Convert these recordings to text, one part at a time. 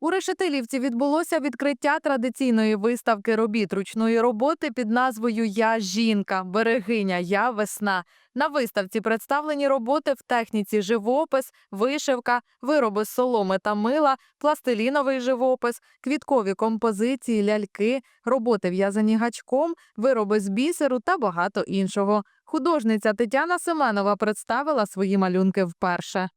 У Решетилівці відбулося відкриття традиційної виставки робіт ручної роботи під назвою Я жінка, берегиня, я весна. На виставці представлені роботи в техніці живопис, вишивка, вироби з соломи та мила, пластиліновий живопис, квіткові композиції, ляльки, роботи в'язані гачком, вироби з бісеру та багато іншого. Художниця Тетяна Семенова представила свої малюнки вперше.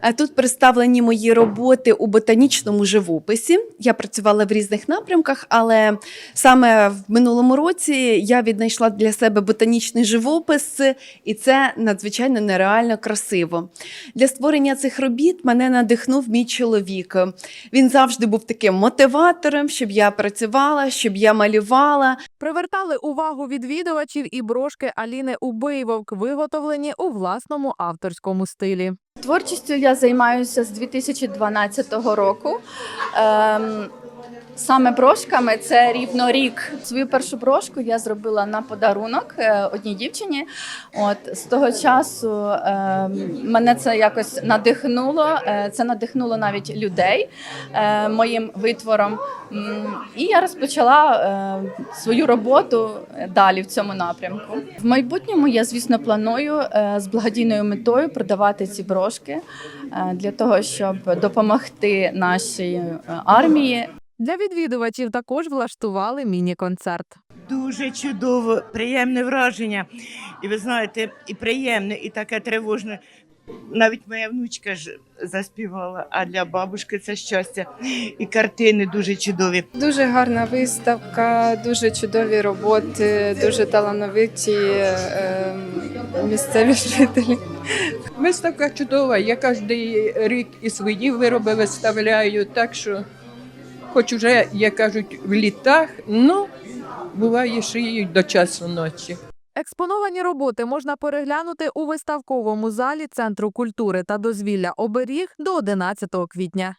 А Тут представлені мої роботи у ботанічному живописі. Я працювала в різних напрямках, але саме в минулому році я віднайшла для себе ботанічний живопис, і це надзвичайно нереально красиво. Для створення цих робіт мене надихнув мій чоловік. Він завжди був таким мотиватором, щоб я працювала, щоб я малювала. Привертали увагу відвідувачів і брошки Аліни Убийвовк, виготовлені у власному авторському стилі. Творчістю я займаюся з 2012 року. Ем, саме брошками це рівно рік. Свою першу брошку я зробила на подарунок е, одній дівчині. От з того часу ем, мене це якось надихнуло. Е, це надихнуло навіть людей е, моїм витвором. І я розпочала е, свою роботу далі в цьому напрямку. В майбутньому я, звісно, планую е, з благодійною метою продавати ці брошки е, для того, щоб допомогти нашій е, армії. Для відвідувачів також влаштували міні-концерт. Дуже чудово, приємне враження. І ви знаєте, і приємне, і таке тривожне. Навіть моя внучка ж заспівала, а для бабушки це щастя. І картини дуже чудові. Дуже гарна виставка, дуже чудові роботи, дуже талановиті е, місцеві жителі. Виставка чудова. Я кожен рік і свої вироби виставляю, так що, хоч уже, як кажуть, в літах, ну буває, ще й до часу ночі. Експоновані роботи можна переглянути у виставковому залі Центру культури та дозвілля оберіг до 11 квітня.